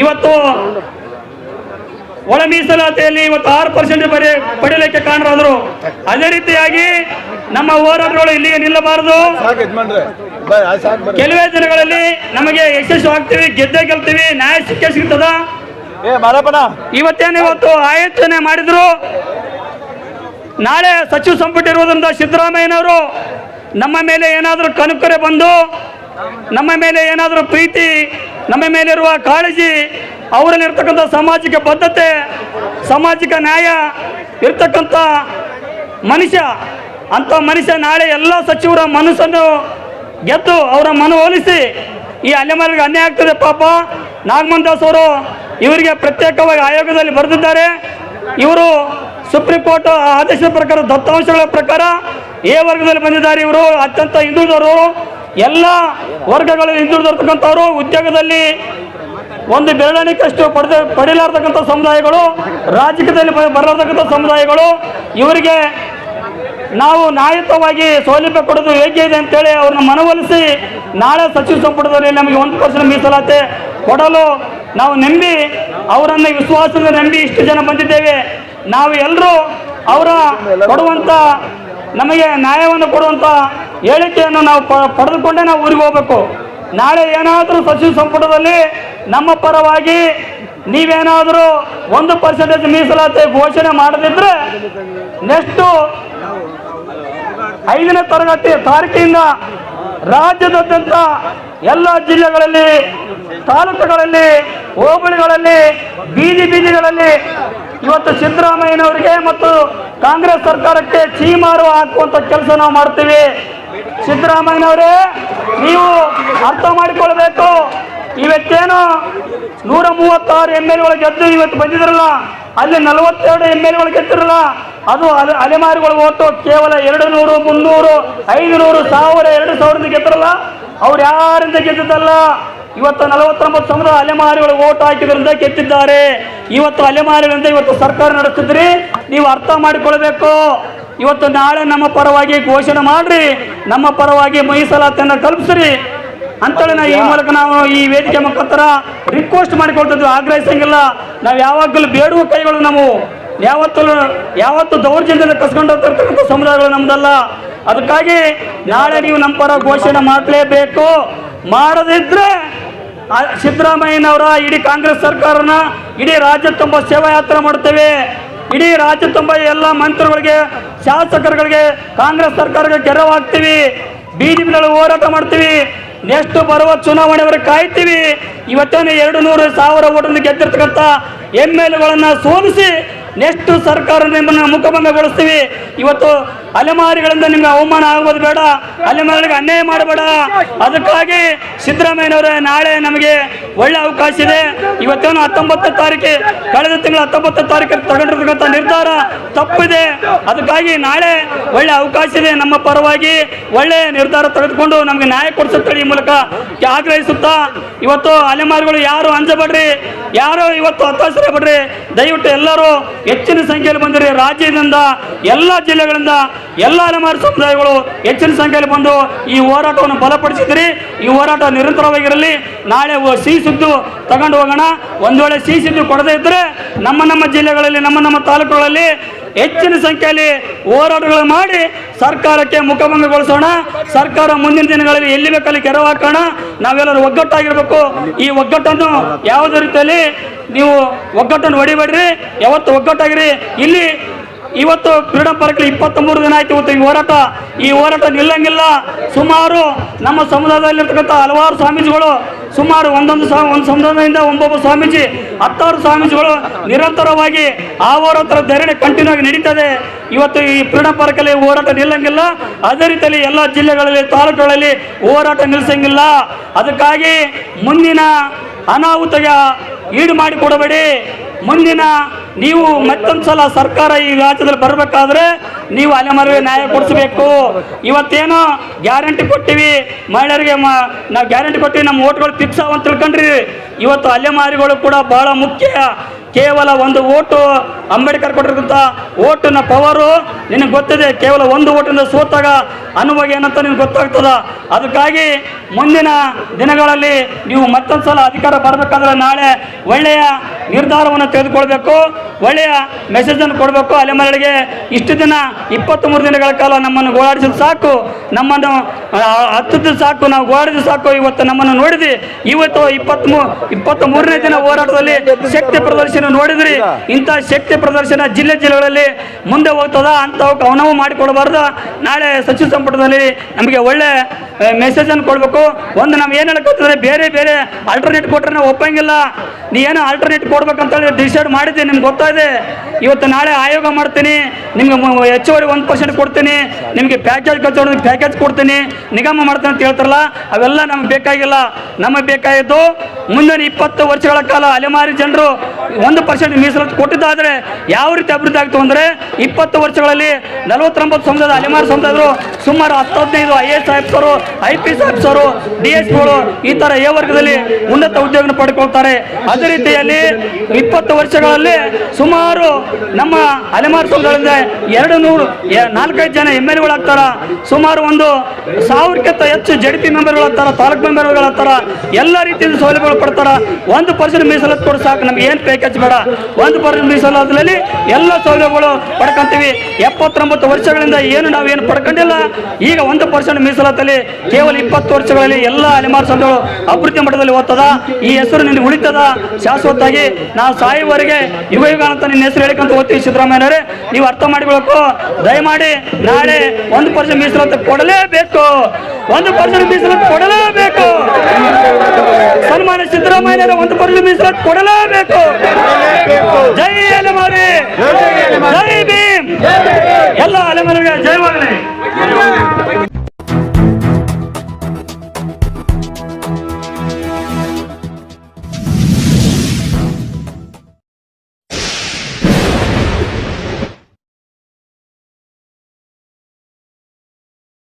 ಇವತ್ತು ಒಳ ಮೀಸಲಾತಿಯಲ್ಲಿ ಇವತ್ತು ಆರು ಪರ್ಸೆಂಟ್ ಬರೆ ಪಡೆಯಲಿಕ್ಕೆ ಕಾರಣರಾದರು. ಅದೇ ರೀತಿಯಾಗಿ ನಮ್ಮ ಹೋರಾಟಗಳು ಇಲ್ಲಿಗೆ ನಿಲ್ಲಬಾರದು. ಕೆಲವೇ ದಿನಗಳಲ್ಲಿ ನಮಗೆ ಯಶಸ್ಸು ಆಗ್ತೀವಿ ಗೆದ್ದೆ ಗೆಲ್ತೀವಿ ನ್ಯಾಯ ಸಿಕ್ಕೇ ಸಿಗ್ತದ? ಇವತ್ತೇನು ಇವತ್ತು ಆಯೋಜನೆ ಮಾಡಿದ್ರು? ನಾಳೆ ಸಚಿವ ಸಂಪುಟ ಇರುವುದರಿಂದ ಸಿದ್ದರಾಮಯ್ಯನವರು ನಮ್ಮ ಮೇಲೆ ಏನಾದರೂ ಕನುಕರೆ ಬಂದು ನಮ್ಮ ಮೇಲೆ ಏನಾದರೂ ಪ್ರೀತಿ ನಮ್ಮ ಮೇಲಿರುವ ಕಾಳಜಿ ಅವರಲ್ಲಿರ್ತಕ್ಕಂಥ ಸಾಮಾಜಿಕ ಬದ್ಧತೆ, ಸಾಮಾಜಿಕ ನ್ಯಾಯ ಇರ್ತಕ್ಕಂಥ ಮನುಷ್ಯ, ಅಂಥ ಮನುಷ್ಯ ನಾಳೆ ಎಲ್ಲ ಸಚಿವರ ಮನಸ್ಸನ್ನು ಗೆದ್ದು ಅವರ ಮನವೊಲಿಸಿ ಈ ಅಲೆಮಾರಿಗೆ ಅನ್ಯಾಯ ಆಗ್ತದೆ ಪಾಪ. ನಾಗಮನ್ ದಾಸ್ ಅವರು ಇವರಿಗೆ ಪ್ರತ್ಯೇಕವಾಗಿ ಆಯೋಗದಲ್ಲಿ ಬರೆದಿದ್ದಾರೆ. ಇವರು ಸುಪ್ರೀಂ ಕೋರ್ಟ್ ಆದೇಶದ ಪ್ರಕಾರ ದತ್ತಾಂಶಗಳ ಪ್ರಕಾರ ಎ ವರ್ಗದಲ್ಲಿ ಬಂದಿದ್ದಾರೆ ಇವರು. ಅತ್ಯಂತ ಹಿಂದುಳಿದವರು ಎಲ್ಲ ವರ್ಗಗಳಲ್ಲಿ ಹಿಂದುಳಿದಿರ್ತಕ್ಕಂಥವ್ರು ಉದ್ಯೋಗದಲ್ಲಿ ಒಂದು ಬೆರಳಿಕಷ್ಟು ಪಡೆದ ಪಡೀಲಾರ್ತಕ್ಕಂಥ ಸಮುದಾಯಗಳು, ರಾಜಕೀಯದಲ್ಲಿ ಬರಲಾರ್ತಕ್ಕಂಥ ಸಮುದಾಯಗಳು, ಇವರಿಗೆ ನಾವು ನ್ಯಾಯಯುತವಾಗಿ ಸೌಲಭ್ಯ ಕೊಡೋದು ಹೇಗೆ ಇದೆ ಅಂತೇಳಿ ಅವ್ರನ್ನ ಮನವೊಲಿಸಿ ನಾಳೆ ಸಚಿವ ಸಂಪುಟದಲ್ಲಿ ನಮಗೆ ಒಂದು ಪರ್ಸೆಂಟ್ ಮೀಸಲಾತಿ ಕೊಡಲು ನಾವು ನಂಬಿ, ಅವರನ್ನು ವಿಶ್ವಾಸದಿಂದ ನಂಬಿ ಇಷ್ಟು ಜನ ಬಂದಿದ್ದೇವೆ. ನಾವು ಎಲ್ಲರೂ ಅವರ ಕೊಡುವಂಥ ನಮಗೆ ನ್ಯಾಯವನ್ನು ಕೊಡುವಂಥ ಹೇಳಿಕೆಯನ್ನು ನಾವು ಪಡೆದುಕೊಂಡೇ ನಾವು ಊರಿಗೆ ಹೋಗಬೇಕು. ನಾಳೆ ಏನಾದರೂ ಸಚಿವ ಸಂಪುಟದಲ್ಲಿ ನಮ್ಮ ಪರವಾಗಿ ನೀವೇನಾದರೂ ಒಂದು ಪರ್ಸೆಂಟೇಜ್ ಮೀಸಲಾತಿ ಘೋಷಣೆ ಮಾಡದಿದ್ರೆ ನೆಕ್ಸ್ಟು ಐದನೇ ತರಗತಿ ತಾರೀಕಿಂದ ರಾಜ್ಯದಾದ್ಯಂತ ಎಲ್ಲ ಜಿಲ್ಲೆಗಳಲ್ಲಿ, ತಾಲೂಕುಗಳಲ್ಲಿ, ಹೋಬಳಿಗಳಲ್ಲಿ, ಬೀದಿ ಬೀದಿಗಳಲ್ಲಿ ಇವತ್ತು ಸಿದ್ದರಾಮಯ್ಯನವರಿಗೆ ಮತ್ತು ಕಾಂಗ್ರೆಸ್ ಸರ್ಕಾರಕ್ಕೆ ಚೀಮಾರು ಹಾಕುವಂಥ ಕೆಲಸ ನಾವು ಮಾಡ್ತೀವಿ. ಸಿದ್ದರಾಮಯ್ಯನವರೇ, ನೀವು ಅರ್ಥ ಮಾಡಿಕೊಳ್ಬೇಕು. ಇವತ್ತೇನು ನೂರ ಮೂವತ್ತಾರು ಎಂ ಎಲ್ ಎಗಳು ಗೆದ್ದು ಇವತ್ತು ಬಂದಿದ್ರಲ್ಲ, ಅಲ್ಲಿ ನಲವತ್ತೆರಡು ಎಂ ಎಲ್ ಎಗಳು ಗೆದ್ದಿರಲ್ಲ, ಅದು ಅಲೆ ಅಲೆಮಾರಿಗಳು ಓಟು ಕೇವಲ ಎರಡು ನೂರು ಮುನ್ನೂರು, ಐದುನೂರು, ಸಾವಿರ, ಎರಡು ಸಾವಿರದ ಗೆದ್ದಿರಲ್ಲ. ಅವ್ರು ಯಾರಿಂದ ಗೆದ್ದಿದ್ದಲ್ಲ? ಇವತ್ತು ನಲವತ್ತೊಂಬತ್ತು ಸಾವಿರ ಅಲೆಮಾರಿಗಳು ಓಟ್ ಹಾಕಿದ್ರಿಂದ ಗೆದ್ದಿದ್ದಾರೆ. ಇವತ್ತು ಅಲೆಮಾರಿಗಳಿಂದ ಇವತ್ತು ಸರ್ಕಾರ ನಡೆಸಿದ್ರಿ ನೀವು ಅರ್ಥ ಮಾಡಿಕೊಳ್ಬೇಕು. ಇವತ್ತು ನಾಳೆ ನಮ್ಮ ಪರವಾಗಿ ಘೋಷಣೆ ಮಾಡ್ರಿ ನಮ್ಮ ಪರವಾಗಿ ಮೀಸಲಾತಿಯನ್ನು ಕಲ್ಪಿಸ್ರಿ ಅಂತೇಳಿ ನಾವು ಈ ಮೂಲಕ ನಾವು ಈ ವೇದಿಕೆ ಮುಖಾಂತರ ರಿಕ್ವೆಸ್ಟ್ ಮಾಡಿಕೊಳ್ತಿದ್ವಿ ಆಗ್ರಹಿಸಂಗಿಲ್ಲ. ನಾವು ಯಾವಾಗಲೂ ಬೇಡುವ ಕೈಗಳು ನಾವು ಯಾವತ್ತೂ ಯಾವತ್ತು ದೌರ್ಜನ್ಯದಿಂದ ಕಸ್ಕೊಂಡು ಹೋಗ್ತಿರ್ತಕ್ಕಂಥ ಸಮುದಾಯಗಳು ನಮ್ದಲ್ಲ. ಅದಕ್ಕಾಗಿ ನಾಳೆ ನೀವು ನಮ್ಮ ಪರ ಘೋಷಣೆ ಮಾಡಲೇಬೇಕು. ಮಾಡದಿದ್ರೆ ಸಿದ್ದರಾಮಯ್ಯನವರ ಇಡೀ ಕಾಂಗ್ರೆಸ್ ಸರ್ಕಾರನ ಇಡೀ ರಾಜ್ಯ ತುಂಬ ಸೇವಾ ಯಾತ್ರೆ ಮಾಡ್ತೇವೆ ಇಡೀ ರಾಜ್ಯ ತುಂಬ ಎಲ್ಲ ಮಂತ್ರಿಗಳಿಗೆ, ಶಾಸಕರುಗಳಿಗೆ, ಕಾಂಗ್ರೆಸ್ ಸರ್ಕಾರಕ್ಕೆ ಕೆರವಾಗ್ತೀವಿ ಬೀದಿಗಳಲ್ಲಿ ಹೋರಾಟ ಮಾಡ್ತೀವಿ. ನೆಕ್ಸ್ಟ್ ಬರುವ ಚುನಾವಣೆವರೆಗೆ ಕಾಯ್ತೀವಿ. ಇವತ್ತೇನು ಎರಡು ನೂರು ಸಾವಿರ ಓಟನ್ನು ಗೆದ್ದಿರ್ತಕ್ಕಂಥ ಎಂ ಎಲ್ ಎಗಳನ್ನು ಸೋಲಿಸಿ, ನೆಕ್ಸ್ಟ್ ಸರ್ಕಾರ ನಿಮ್ಮನ್ನು ಮುಖಭಂಗಗೊಳಿಸ್ತೀವಿ. ಇವತ್ತು ಅಲೆಮಾರಿಗಳಿಂದ ನಿಮ್ಗೆ ಅವಮಾನ ಆಗೋದು ಬೇಡ. ಅಲೆಮಾರಿಗಳಿಗೆ ಅನ್ಯಾಯ ಮಾಡಬೇಡ. ಅದಕ್ಕಾಗಿ ಸಿದ್ದರಾಮಯ್ಯನವರೇ ನಾಳೆ ನಮಗೆ ಒಳ್ಳೆ ಅವಕಾಶ ಇದೆ. ಇವತ್ತೇನು ಹತ್ತೊಂಬತ್ತು ತಾರೀಕು, ಕಳೆದ ತಿಂಗಳ ಹತ್ತೊಂಬತ್ತು ತಾರೀಕು ತಗೊಂಡಿರ್ತಕ್ಕಂಥ ನಿರ್ಧಾರ ತಪ್ಪಿದೆ. ಅದಕ್ಕಾಗಿ ನಾಳೆ ಒಳ್ಳೆ ಅವಕಾಶ ಇದೆ. ನಮ್ಮ ಪರವಾಗಿ ಒಳ್ಳೆ ನಿರ್ಧಾರ ತೆಗೆದುಕೊಂಡು ನಮಗೆ ನ್ಯಾಯ ಕೊಡಿಸುತ್ತೆ ಈ ಮೂಲಕ. ಆಗ್ರಹಿಸುತ್ತಾ ಇವತ್ತು ಅಲೆಮಾರಿಗಳು ಯಾರು ಅಂಜಬೇಡ್ರಿ? ಯಾರು ಇವತ್ತು ಹತಾಶರೆ ಬಿಡ್ರಿ ದಯವಿಟ್ಟು ಎಲ್ಲರೂ ಹೆಚ್ಚಿನ ಸಂಖ್ಯೆಯಲ್ಲಿ ಬಂದಿರಿ. ರಾಜ್ಯದಿಂದ ಎಲ್ಲ ಜಿಲ್ಲೆಗಳಿಂದ ಎಲ್ಲ ಅಲೆಮಾರಿ ಸಮುದಾಯಗಳು ಹೆಚ್ಚಿನ ಸಂಖ್ಯೆಯಲ್ಲಿ ಬಂದು ಈ ಹೋರಾಟವನ್ನು ಬಲಪಡಿಸಿದ್ರಿ. ಈ ಹೋರಾಟ ನಿರಂತರವಾಗಿರಲಿ. ನಾಳೆ ಸಿಹಿ ಸುದ್ದು ತಗೊಂಡು ಹೋಗೋಣ. ಒಂದು ವೇಳೆ ಸಿಹಿ ಸುದ್ದು ಕೊಡದೇ ಇದ್ದರೆ ನಮ್ಮ ನಮ್ಮ ಜಿಲ್ಲೆಗಳಲ್ಲಿ, ನಮ್ಮ ನಮ್ಮ ತಾಲೂಕುಗಳಲ್ಲಿ ಹೆಚ್ಚಿನ ಸಂಖ್ಯೆಯಲ್ಲಿ ಹೋರಾಟಗಳು ಮಾಡಿ ಸರ್ಕಾರಕ್ಕೆ ಮುಖಭಂಗಗೊಳಿಸೋಣ ಸರ್ಕಾರ ಮುಂದಿನ ದಿನಗಳಲ್ಲಿ ಎಲ್ಲಿ ಬೇಕಲ್ಲಿ ಕೆರವು ಹಾಕೋಣ. ನಾವೆಲ್ಲರೂ ಒಗ್ಗಟ್ಟಾಗಿರ್ಬೇಕು. ಈ ಒಗ್ಗಟ್ಟನ್ನು ಯಾವುದೇ ರೀತಿಯಲ್ಲಿ ನೀವು ಒಗ್ಗಟ್ಟನ್ನು ಹೊಡಿಬೇಡ್ರಿ. ಯಾವತ್ತು ಒಗ್ಗಟ್ಟಾಗಿರಿ. ಇಲ್ಲಿ ಇವತ್ತು ಫ್ರೀಡಂ ಪಾರ್ಕ್ ಇಪ್ಪತ್ತ್ಮೂರು ದಿನ ಆಯ್ತು ಇವತ್ತು ಈ ಹೋರಾಟ. ಈ ಹೋರಾಟ ನಿಲ್ಲಂಗಿಲ್ಲ. ಸುಮಾರು ನಮ್ಮ ಸಮುದಾಯದಲ್ಲಿರ್ತಕ್ಕಂಥ ಹಲವಾರು ಸ್ವಾಮೀಜಿಗಳು ಸುಮಾರು ಒಂದೊಂದು ಸಾ ಒಂದು ಸಂದರ್ಭದಿಂದ ಒಬ್ಬೊಬ್ಬ ಸ್ವಾಮೀಜಿ, ಹತ್ತಾರು ಸ್ವಾಮೀಜಿಗಳು ನಿರಂತರವಾಗಿ ಆ ಹೋರಾಟ ಧರಣಿ ಕಂಟಿನ್ಯೂ ಆಗಿ ನಡೀತದೆ. ಇವತ್ತು ಈ ಫ್ರೀಡಂ ಪಾರ್ಕಲ್ಲಿ ಹೋರಾಟ ನಿಲ್ಲಂಗಿಲ್ಲ. ಅದೇ ರೀತಿಯಲ್ಲಿ ಎಲ್ಲ ಜಿಲ್ಲೆಗಳಲ್ಲಿ, ತಾಲೂಕುಗಳಲ್ಲಿ ಹೋರಾಟ ನಿಲ್ಲಿಸಂಗಿಲ್ಲ ಅದಕ್ಕಾಗಿ ಮುಂದಿನ ಅನಾಹುತಗೆ ಈಡು ಮಾಡಿ ಕೊಡಬೇಡಿ. ಮುಂದಿನ ನೀವು ಮತ್ತೊಂದು ಸಲ ಸರ್ಕಾರ ಈ ರಾಜ್ಯದಲ್ಲಿ ಬರಬೇಕಾದ್ರೆ ನೀವು ಅಲೆಮಾರಿಗೆ ನ್ಯಾಯ ಕೊಡಿಸಬೇಕು. ಇವತ್ತೇನೋ ಗ್ಯಾರಂಟಿ ಕೊಟ್ಟಿವಿ. ಮಹಿಳೆಯರಿಗೆ ನಾವು ಗ್ಯಾರಂಟಿ ಕೊಟ್ಟಿವಿ, ನಮ್ಮ ಓಟ್ಗಳು ಫಿಕ್ಸ್ ಅಂತ ತಿಳ್ಕೊಂಡ್ರಿ ಇವತ್ತು ಅಲೆಮಾರಿಗಳು ಕೂಡ ಬಹಳ ಮುಖ್ಯ. ಕೇವಲ ಒಂದು ಓಟು ಅಂಬೇಡ್ಕರ್ ಕೊಟ್ಟಿರ್ತಕ್ಕಂಥ ಓಟಿನ ಪವರು ನಿನಗೆ ಗೊತ್ತಿದೆ, ಕೇವಲ ಒಂದು ಓಟಿಂದ ಸೋತಾಗ ಅನುಭವ ಏನಂತ ನಿನಗೆ ಗೊತ್ತಾಗ್ತದ? ಅದಕ್ಕಾಗಿ ಮುಂದಿನ ದಿನಗಳಲ್ಲಿ ನೀವು ಮತ್ತೊಂದು ಸಲ ಅಧಿಕಾರ ಬರಬೇಕಾದ್ರೆ ನಾಳೆ ಒಳ್ಳೆಯ ನಿರ್ಧಾರವನ್ನು ತೆಗೆದುಕೊಳ್ಬೇಕು, ಒಳ್ಳೆಯ ಮೆಸೇಜನ್ನು ಕೊಡಬೇಕು. ಅಲೆಮಾರಿಗೆ ಇಷ್ಟು ದಿನ, ಇಪ್ಪತ್ತ್ಮೂರು ದಿನಗಳ ಕಾಲ ನಮ್ಮನ್ನು ಗೋಳಾಡಿಸಿದ ಸಾಕು. ನಮ್ಮನ್ನು ಹತ್ತಿದ್ದು ಸಾಕು, ನಾವು ಗೋಳಾಡಿದ ಸಾಕು. ಇವತ್ತು ನಮ್ಮನ್ನು ನೋಡಿದ್ವಿ. ಇವತ್ತು ಇಪ್ಪತ್ಮೂ ಇಪ್ಪತ್ತ್ ಮೂರನೇ ದಿನ ಹೋರಾಟದಲ್ಲಿ ಶಕ್ತಿ ಪ್ರದರ್ಶನ ನೋಡಿದ್ರಿ ಇಂಥ ಶಕ್ತಿ ಪ್ರದರ್ಶನ ಜಿಲ್ಲೆ ಜಿಲ್ಲೆಗಳಲ್ಲಿ ಮುಂದೆ ಹೋಗ್ತದ ಅಂತ ಅವನವು ಮಾಡಿಕೊಡಬಾರ್ದು. ನಾಳೆ ಸಚಿವ ಸಂಪುಟದಲ್ಲಿ ನಮಗೆ ಒಳ್ಳೆ ಮೆಸೇಜ್ ಅನ್ನು ಕೊಡಬೇಕು. ಒಂದು ನಾವು ಏನು ಹೇಳಕ್ಕೋತಿದ್ರೆ ಬೇರೆ ಬೇರೆ ಆಲ್ಟರ್ನೇಟ್ ಕೊಟ್ರೆ ನಾವು ಒಪ್ಪಂಗಿಲ್ಲ. ನೀ ಏನೋ ಆಲ್ಟರ್ನೇಟ್ ಕೊಡ್ಬೇಕಂತೇಳಿ ಡಿಸೈಡ್ ಮಾಡಿದ್ದೆ ನಿಮ್ಗೆ ಗೊತ್ತಾಯಿದೆ ಇವತ್ತು ನಾಳೆ ಆಯೋಗ ಮಾಡ್ತೀನಿ ನಿಮ್ಗೆ ಹೆಚ್ಚುವರಿ ಒಂದು ಪರ್ಸೆಂಟ್ ಕೊಡ್ತೀನಿ ನಿಮಗೆ ಪ್ಯಾಕೇಜ್ ಕಚ್ಚೋಣ ಪ್ಯಾಕೇಜ್ ಕೊಡ್ತೀನಿ ನಿಗಮ ಮಾಡ್ತೀನಿ ಅಂತ ಹೇಳ್ತಾರಲ್ಲ ಅವೆಲ್ಲ ನಮ್ಗೆ ಬೇಕಾಗಿಲ್ಲ. ನಮಗೆ ಬೇಕಾಗಿದ್ದು ಮುಂದಿನ ಇಪ್ಪತ್ತು ವರ್ಷಗಳ ಕಾಲ ಅಲೆಮಾರಿ ಜನರು ಒಂದು ಪರ್ಸೆಂಟ್ ಮೀಸಲಾತಿ ಕೊಟ್ಟಿದ್ದಾದ್ರೆ ಯಾವ ರೀತಿ ಅಭಿವೃದ್ಧಿ ಆಗ್ತು ಅಂದರೆ ಇಪ್ಪತ್ತು ವರ್ಷಗಳಲ್ಲಿ ನಲವತ್ತೊಂಬತ್ತು ಸಮುದಾಯದ ಅಲೆಮಾರಿ ಸಮುದಾಯರು ಸುಮಾರು ಹತ್ತು I A S officer, I P S officer, D S ಪಿಗಳು ಈ ಥರ ಎ ವರ್ಗದಲ್ಲಿ ಉನ್ನತ ಉದ್ಯೋಗ ಪಡ್ಕೊಳ್ತಾರೆ. ಅದೇ ರೀತಿಯಲ್ಲಿ ಇಪ್ಪತ್ತು ವರ್ಷಗಳಲ್ಲಿ ಸುಮಾರು ನಮ್ಮ ಅಲೆಮಾರಿ ಸಮುದಾಯದಿಂದ ಎರಡು ನೂರು ನಾಲ್ಕೈದು ಜನ ಎಂ ಎಲ್ ಎಗಳಾಗ್ತಾರ, ಸುಮಾರು ಒಂದು ಸಾವಿರಕ್ಕಿಂತ ಹೆಚ್ಚು ಜಡಿಪಿ ಮೆಂಬರ್ಗಳಾಗ್ತಾರ, ತಾಲೂಕು ಮೆಂಬರ್ಗಳಾಗ್ತಾರ, ಎಲ್ಲ ರೀತಿಯ ಸೌಲಭ್ಯಗಳು ಪಡ್ತಾರ. ಒಂದು ಪರ್ಸೆಂಟ್ ಮೀಸಲಾತಿ ಕೊಡು ಸಾಕು, ನಮ್ಗೆ ಏನು ಪ್ಯಾಕೇಜ್ ಬೇಡ. ಒಂದು ಪರ್ಸೆಂಟ್ ಮೀಸಲಾತಿನಲ್ಲಿ ಎಲ್ಲ ಸೌಲಭ್ಯಗಳು ಪಡ್ಕೊಂತೀವಿ. ಎಪ್ಪತ್ತೊಂಬತ್ತು ವರ್ಷಗಳಿಂದ ಏನು ನಾವು ಏನು ಪಡ್ಕೊಂಡಿಲ್ಲ. ಈಗ ಒಂದು ಪರ್ಸೆಂಟ್ ಮೀಸಲಾತಲ್ಲಿ ಕೇವಲ ಇಪ್ಪತ್ತು ವರ್ಷಗಳಲ್ಲಿ ಎಲ್ಲ ಅಲೆಮಾರು ಸಂಘಗಳು ಅಭಿವೃದ್ಧಿ ಮಟ್ಟದಲ್ಲಿ ಓದ್ತದ. ಈ ಹೆಸರು ನಿನ್ನ ಉಳಿತದ. ಶಾಶ್ವತವಾಗಿ ನಾವು ಸಾಯುವವರೆಗೆ ಯುಗ ಯುಗ ಅಂತ ನಿನ್ನ ಹೆಸರು ಹೇಳಿಕಂತ ಓದ್ತೀವಿ ಸಿದ್ದರಾಮಯ್ಯನವರೇ. ನೀವು ಅರ್ಥ ಮಾಡಿಕೊಳ್ಬೇಕು. ದಯಮಾಡಿ ನಾಳೆ ಒಂದು ಪರ್ಸೆಂಟ್ ಮೀಸಲಾತಿ ಕೊಡಲೇಬೇಕು. ಒಂದು ಪರ್ಸೆಂಟ್ ಮೀಸಲಾತಿ ಕೊಡಲೇಬೇಕು ಸನ್ಮಾನ್ಯ ಸಿದ್ದರಾಮಯ್ಯನವರ ಒಂದು ಪರ್ಸೆಂಟ್ ಮೀಸಲಾತಿ ಕೊಡಲೇಬೇಕು